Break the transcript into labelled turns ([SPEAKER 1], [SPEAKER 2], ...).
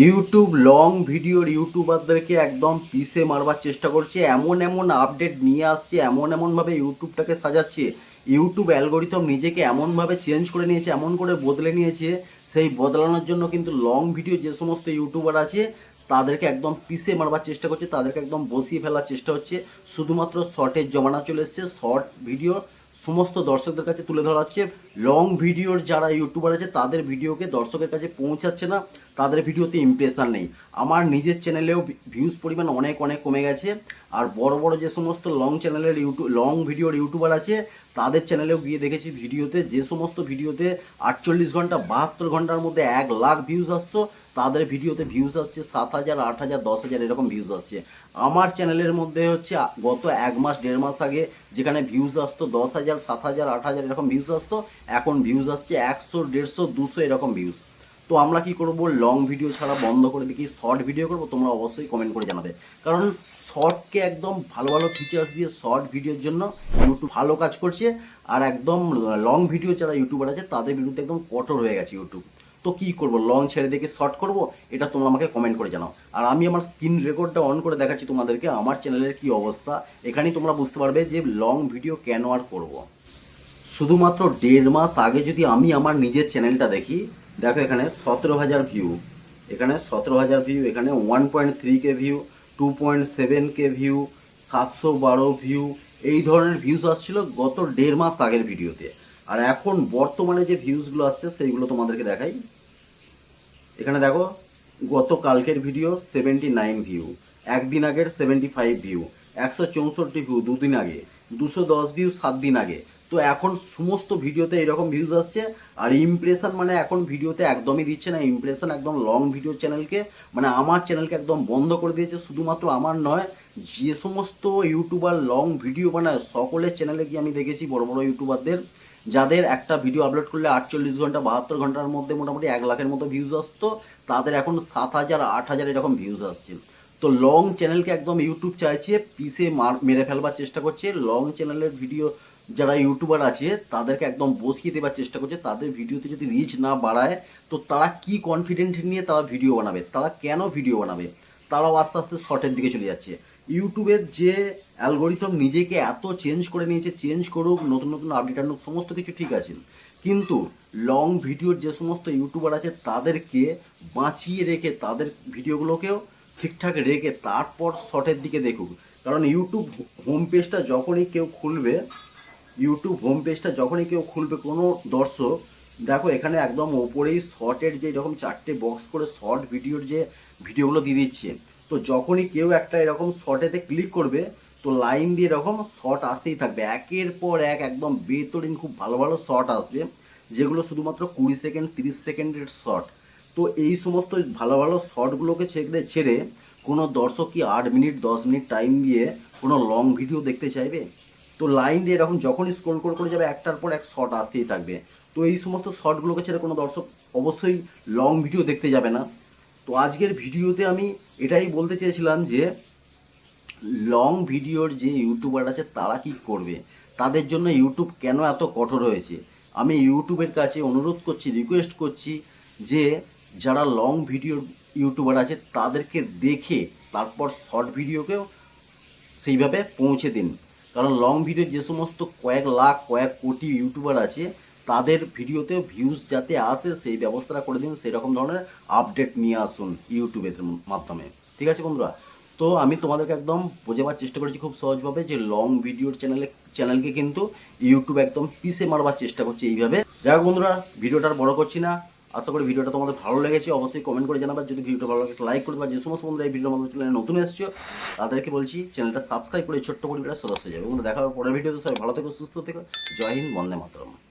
[SPEAKER 1] YouTube long ভিডিওর ইউটিউবারদেরকে একদম পিসে মারবার চেষ্টা করছে। এমন এমন আপডেট নিয়ে আসছে, এমন এমনভাবে ইউটিউবটাকে সাজাচ্ছে। ইউটিউব অ্যালগোরিথম নিজেকে এমনভাবে চেঞ্জ করে নিয়েছে, এমন করে বদলে নিয়েছে। সেই বদলানোর জন্য কিন্তু লং ভিডিও যে সমস্ত ইউটিউবার আছে, তাদেরকে একদম পিসে মারবার চেষ্টা করছে, তাদেরকে একদম বসিয়ে ফেলার চেষ্টা হচ্ছে। শুধুমাত্র শর্টের জমানা চলে এসছে শর্ট ভিডিও সমস্ত দর্শকদের কাছে তুলে ধরা হচ্ছে। লং ভিডিওর যারা ইউটিউবার আছে, তাদের ভিডিওকে দর্শকের কাছে পৌঁছাচ্ছে না। তাদের ভিডিওতে ইমপ্রেশন নেই। আমার নিজের চ্যানেলেও ভিউজ পরিমাণ অনেক অনেক কমে গেছে। আর বড় বড় যে সমস্ত লং চ্যানেলের ইউটিউব লং ভিডিওর ইউটিউবার আছে তাদের চ্যানেলেও গিয়ে দেখেছি ভিডিওতে, যে সমস্ত ভিডিওতে আটচল্লিশ ঘণ্টা, বাহাত্তর ঘণ্টার মধ্যে এক লাখ ভিউজ আসতো, তাদের ভিডিওতে ভিউজ আসছে সাত হাজার, আট হাজার, দশ হাজার এরকম ভিউজ আসছে। আমার চ্যানেলের মধ্যে হচ্ছে গত এক মাস, দেড় মাস আগে যেখানে ভিউজ আসতো দশ হাজার, সাত হাজার, আট হাজার এরকম ভিউজ আসতো, এখন ভিউজ আসছে একশো, দেড়শো, দুশো এরকম ভিউজ তো আমরা কি করব? লং ভিডিও ছাড়া বন্ধ করে দেখি শর্ট ভিডিও করব, তোমরা অবশ্যই কমেন্ট করে জানাবে। কারণ শর্টকে একদম ভালো ভালো ফিচার্স দিয়ে শর্ট ভিডিওর জন্য ইউটিউব ভালো কাজ করছে, আর একদম লং ভিডিও যারা ইউটিউবার আছে, তাদের বিরুদ্ধে একদম কঠোর হয়ে গেছে ইউটিউব তো কি করব? লং ছেড়ে দেখে শর্ট করব? এটা তোমরা আমাকে কমেন্ট করে জানাও। আর আমি আমার স্ক্রিন রেকর্ডটা অন করে দেখাচ্ছি তোমাদেরকে, আমার চ্যানেলের কি অবস্থা, এখানেই তোমরা বুঝতে পারবে যে লং ভিডিও কেন আর করব। শুধুমাত্র দেড় মাস আগে যদি আমি আমার নিজের চ্যানেলটা দেখি দেখো এখানে সতেরো হাজার ভিউ এখানে সতেরো হাজার ভিউ এখানে one point three K view two point seven K view সাতশো বারো ভিউ এই ধরনের ভিউজ আসছিল গত দেড় মাস আগের ভিডিওতে আর এখন বর্তমানে যে ভিউজগুলো আসছে, সেইগুলো তোমাদেরকে দেখাই। এখানে দেখো গত কালকের ভিডিও সেভেন্টি নাইন ভিউ একদিন আগের সেভেন্টি ফাইভ ভিউ একশো চৌষট্টি ভিউ দুদিন আগে, দুশো দশ ভিউ সাত দিন আগে তো এখন সমস্ত ভিডিওতে এরকম ভিউজ আসছে, আর ইমপ্রেশন মানে এখন ভিডিওতে একদমই দিচ্ছে না ইমপ্রেশন একদম লং ভিডিও চ্যানেলকে মানে আমার চ্যানেলকে একদম বন্ধ করে দিয়েছে, শুধুমাত্র আমার নয়, যে সমস্ত ইউটিউবার লং ভিডিও বানায়, সকলের চ্যানেলে গিয়ে আমি দেখেছি বড় বড় ইউটিউবারদের যাদের একটা ভিডিও আপলোড করলে আটচল্লিশ ঘণ্টা, বাহাত্তর ঘণ্টার মধ্যে মোটামুটি এক লাখের মতো ভিউজ আসতো, তাদের এখন সাত হাজার, আট হাজার এরকম ভিউজ আসছে। তো লং চ্যানেলকে একদম ইউটিউব চাইছে পিসে মার ফেলবার চেষ্টা করছে। লং চ্যানেলের ভিডিও যারা ইউটিউবার আছে, তাদেরকে একদম বসিয়ে দেওয়ার চেষ্টা করছে। তাদের ভিডিওতে যদি রিচ না বাড়ায়, তো তারা কি কনফিডেন্ট নিয়ে তারা ভিডিও বানাবে? তারা কেন ভিডিও বানাবে? তারাও আস্তে আস্তে শর্টের দিকে চলে যাচ্ছে। ইউটিউবের যে অ্যালগোরিথম নিজেকে এত চেঞ্জ করে নিয়েছে চেঞ্জ করুক, নতুন নতুন আপডেট আনুক, সমস্ত কিছু ঠিক আছে। কিন্তু লং ভিডিওর যে সমস্ত ইউটিউবার আছে, তাদেরকে বাঁচিয়ে রেখে তাদের ভিডিওগুলোকেও ঠিকঠাক রেখে তারপর শর্টের দিকে দেখুক। কারণ ইউটিউব হোম পেজটা যখনই কেউ খুলবে ইউটিউব হোম পেজটা যখনই কেউ খুলবে, কোনো দর্শক, দেখো এখানে একদম ওপরেই শর্টের যে এরকম চারটে বক্স করে শর্ট ভিডিওর যে ভিডিওগুলো দিয়ে দিচ্ছে। তো যখনই কেউ একটা এরকম শর্টেতে ক্লিক করবে, তো লাইন দিয়ে এরকম শর্ট আসতেই থাকবে। একের পর এক একদম বেতরিন খুব ভালো ভালো শর্ট আসবে, যেগুলো শুধুমাত্র কুড়ি সেকেন্ড তিরিশ সেকেন্ডের শর্ট তো এই সমস্ত ভালো ভালো শর্টগুলোকে ছেড়ে ছেড়ে কোনো দর্শক কি আট মিনিট, দশ মিনিট টাইম দিয়ে কোনো লং ভিডিও দেখতে চাইবে? তো লাইন দিয়ে এরকম যখনই স্ক্রোল করে করে যাবে, একটার পর এক শর্ট আসতেই থাকবে। তো এই সমস্ত শর্টগুলোকে ছেড়ে কোনো দর্শক অবশ্যই লং ভিডিও দেখতে যাবে না। তো আজকের ভিডিওতে আমি এটাই বলতে চেয়েছিলাম যে লং ভিডিওর যে ইউটিউবার আছে, তারা কি করবে? তাদের জন্য ইউটিউব কেন এত কঠোর হয়েছে? আমি ইউটিউবের কাছে অনুরোধ করছি রিকোয়েস্ট করছি যে যারা লং ভিডিও ইউটিউবার আছে, তাদেরকে দেখে, তারপর শর্ট ভিডিওকেও সেইভাবে পৌঁছে দিন। কারণ লং ভিডিও যে সমস্ত কয়েক লাখ, কয়েক কোটি ইউটিউবার আছে, তাদের ভিডিওতেও ভিউজ যাতে আসে, সেই ব্যবস্থাটা করে দিন, সেরকম ধরনের আপডেট নিয়ে আসুন ইউটিউবের মাধ্যমে। ঠিক আছে বন্ধুরা? তো আমি তোমাদেরকে একদম বোঝাবার চেষ্টা করেছি খুব সহজভাবে যে লং ভিডিওর চ্যানেলে চ্যানেলকে কিন্তু ইউটিউব একদম পিসে মারবার চেষ্টা করছে এইভাবে। যাই হোক বন্ধুরা, ভিডিওটা বড় করছি না। আশা করি ভিডিওটা তোমাদের ভালো লেগেছে, অবশ্যই কমেন্ট করে জানাবার যদি ভিডিওটা ভালো লাগে লাইক করে যে সমস্ত বন্ধুরা এই ভিডিওর মাধ্যমে চ্যানেলে নতুন এসেছ, তাদেরকে বলছি, চ্যানেলটা সাবস্ক্রাইব করে ছোট্ট পরিবারের সদস্য যাবে। এবং দেখা হবে পরের ভিডিওতে। সবাই ভালো থেকো, সুস্থ থেকো। জয় হিন্দ, বন্দে মাতরম।